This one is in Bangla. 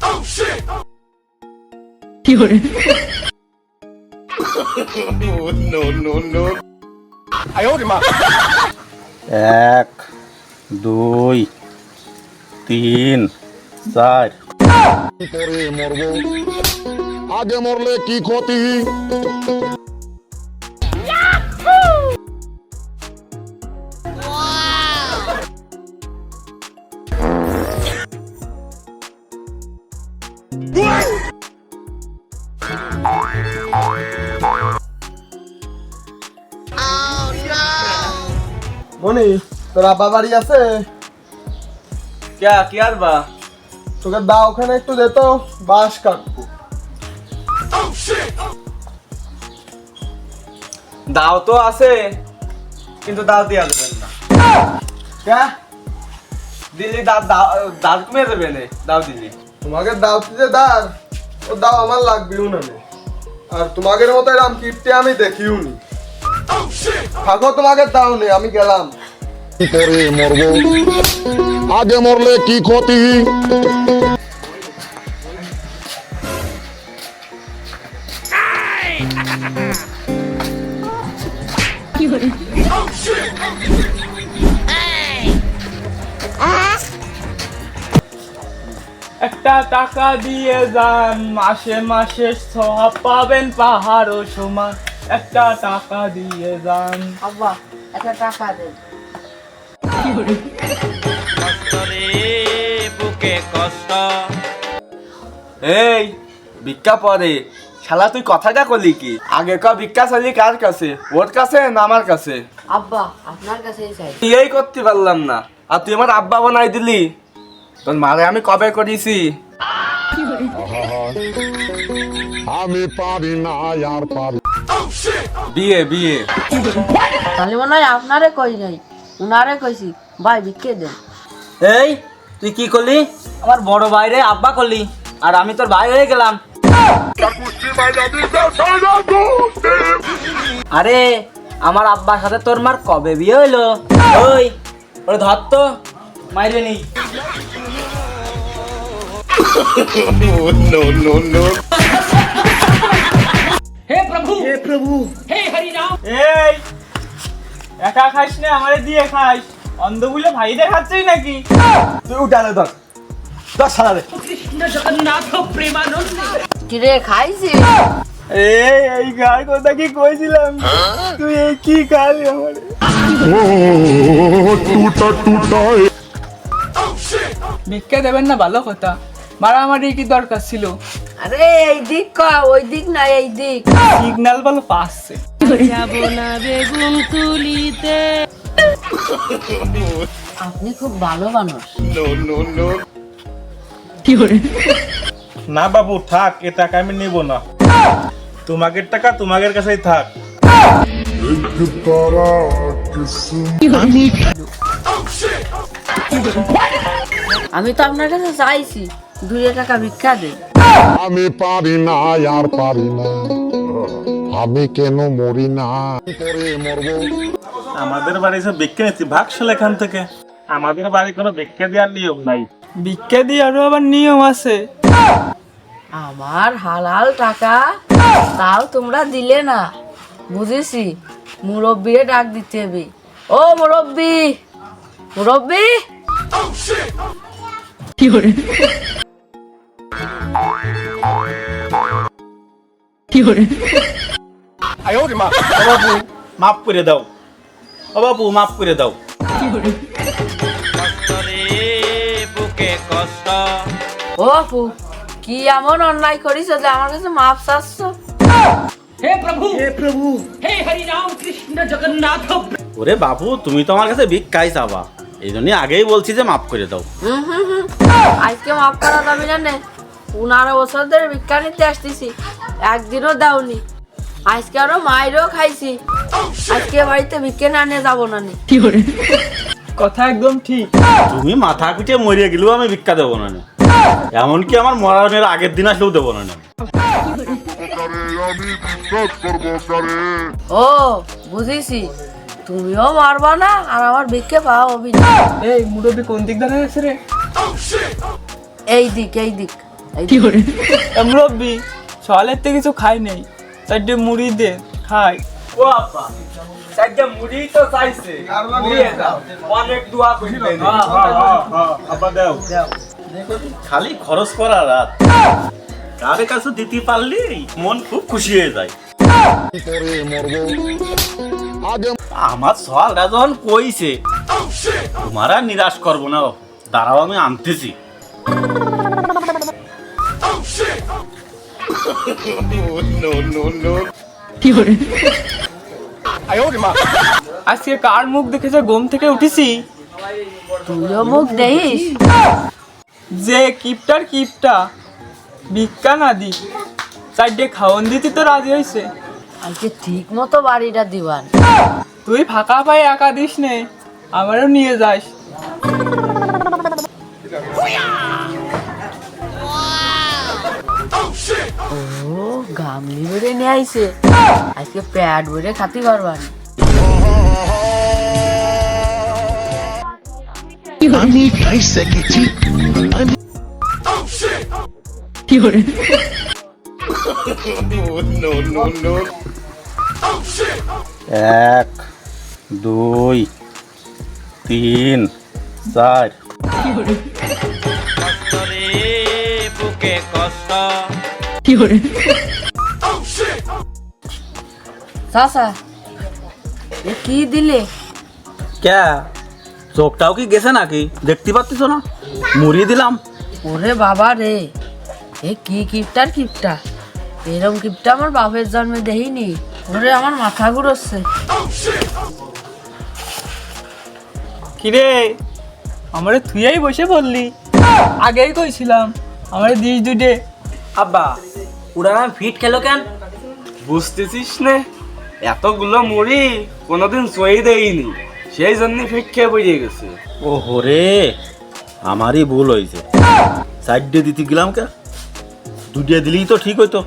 এক দুই তিন চার। পরে মরবো? আগে মরলে কি ক্ষতি? মনি তোর আব্বা বাড়ি আছে? ক্যা কি আর বা তোকে দা ওখানে একটু দে তো বাস কাটবো। দাও তো আছে কিন্তু দাও দিয়া দেবেন না। ক্যা? দিলি দাঁত দাঁত কমিয়ে দেবে নে দাও দিলি। তোমাকে দাও যে দাঁত ও দাও আমার লাগবেও না আর তোমাদের মতো এরকম কীর্তি আমি দেখিও নি। থাকো তোমাকে দাও নে আমি গেলাম। পরে মরবো আগে মরলে কি ক্ষতি? একটা টাকা দিয়ে যান মাসে মাসে সব পাবেন পাহাড় ও সমান একটা টাকা দিয়ে যান। আব্বা একটা টাকা দেন। বুকে কষ্ট। এই ভিক্ষা পরে। শালা তুই কথাটা করলি কি? আগে ক ভিক্ষা চাইলি কার কাছে? ওর কাছে না আমার কাছে? আব্বা আপনার কাছেই চাই। এই করতে পারলাম না। আর তুই আমার আব্বা বানাই দিলি। তোর মারে আমি কবে করেছি? আমি পারি না আর পারি বিয়ে বিয়ে। তাহলে মনে হয় আপনারে কই নাই। উনারে কইছি ভাই বিকে দেন। এই তুই কি করলি? আমার বড় ভাইরে আব্বা করলি আর আমি তোর ভাই হয়ে গেলাম। আরে আমার আব্বার সাথে তোর মার কবে বিয়ে হইল? ওই ওরে ধর তো মাইরে নি। এই একা খাইস না আমারে দিয়ে খাইস। অন্ধ বলে ভাই দেখাচ্ছিস নাকি? তুই উঠালে ধর। দশ সালা রে কিরে খাইছি এই এই গায় কথা কি কইছিলাম? তুই এই কি খালি আমারে? ও টুটা টুটা ভিক্ষা দেবেন না ভালো কথা। মারামারি কি দরকার ছিল? আরে এই দিক ক ওই দিক না এই দিক। সিগন্যাল ভালো পাচ্ছে। আপনি খুব ভালো মানুষ। না বাবু থাক এ টাকা আমি নেব না। তোমাদের টাকা তোমাদের কাছেই থাক। আমি তো আপনার কাছে চাইছি। দুই টাকা ভিক্ষা দেন আমি পারি না আর পারি না। আমি কেন মরি না? মরবো। আমাদের বাড়ি সব ভিক্ষা নিচ্ছি ভাগশাল এখান থেকে। আমাদের বাড়ি কোনো ভিক্ষা দেওয়ার নিয়ম নাই। ভিক্ষা আরও আবার নিয়ম আছে। আমার হালাল টাকা তাও তোমরা দিলে না। বুঝেছি মুরব্বিরে ডাক দিতে হবে। ও মুরব্বি মুরব্বি। ও বাবু মাফ করে দাও। ও বাবু মাফ করে দাও। ও আপু কি এমন অন্যায় করিস যে আমার কাছে মাপ চাচ্ছ? ওরে বাবু তুমি তো আমার কাছে ভিক্ষাই চাবা। এই জন্যই আগেই বলছি যে মাফ করে দাও। আজকে মাফ করা যাবে না নে পনেরো বছর ধরে ভিক্ষা নিতে আসতেছি। একদিনও দাওনি। আজকে আরও মায়েরও খাইছি। আজকে বাড়িতে ভিক্ষে না নিয়ে যাব না নে। কথা একদম ঠিক। তুমি মাথা পিটে মরিয়ে গেলেও আমি ভিক্ষা দেবো না নে। এমনকি আমার মরণের আগের দিন আসলেও দেবো না ও বুঝেছি। তুমিও মারবা না আর আমার ভিক্ষে পাও অভিনয় এই মুরব্বী কোন দিক দাঁড়িয়ে আছে রে? এই দিক এই দিক মুরব্বি। সকালের থেকে কিছু খাই নেই চারটে মুড়ি দে খাই। ও চারটা মুড়ি তো চাইছে। দিয়ে দাও। অনেক দোয়া করিলেন আব্বা দাও। খালি খরচ করা রাত। কারে কাছে দিতে পারলি মন খুব খুশি হয়ে যায়। করে মরবো আগে আমার সওয়ালটা যখন কইছে তোমার আর নিরাশ করব না দাঁড়াও আমি আনতেছি। আজকে কার মুখ দেখেছে? ঘুম থেকে উঠেছি। তুইও মুখ দেখিস। যে কিপটার কিপটা ভিক্ষা না দি চারটে খাওয়ন দিতে তো রাজি হয়েছে। আজকে ঠিক মতো বাড়িটা দিবান। তুই ফাঁকা পায়ে একা দিস নে আমারও নিয়ে যাস। ও গামলি বেড়ে নিয়ে আইছে। আজকে প্যাড বেড়ে খাতি পারবানি এক দুই তিন চার। বুকে কষ্ট। চাচা এ কি দিলে? ক্যা? চোখটাও কি গেছে নাকি? দেখতে পাচ্ছিস না? মুড়িয়ে দিলাম। ওরে বাবা রে এ কি কিপটার কিপটা? এরকম কিপটা আমার বাপের জন্মে দেখিনি। ওরে আমার মাথা ঘুরোচ্ছে। কিরে আমারে তুইই বসে বললি? আগেই কইছিলাম আমারে দিস দুটে আব্বা উড়ান ফিট খেলো কেন? বুঝতেছিস নে? এতগুলো মুড়ি কোনোদিন চই দেয়নি সেই জন্য ফিট খেয়ে বেরিয়ে গেছে। ও হরে আমারই ভুল হয়েছে। সাইড দিয়ে দিতে গেলাম কে? দুটিয়া দিলেই তো ঠিক হইতো।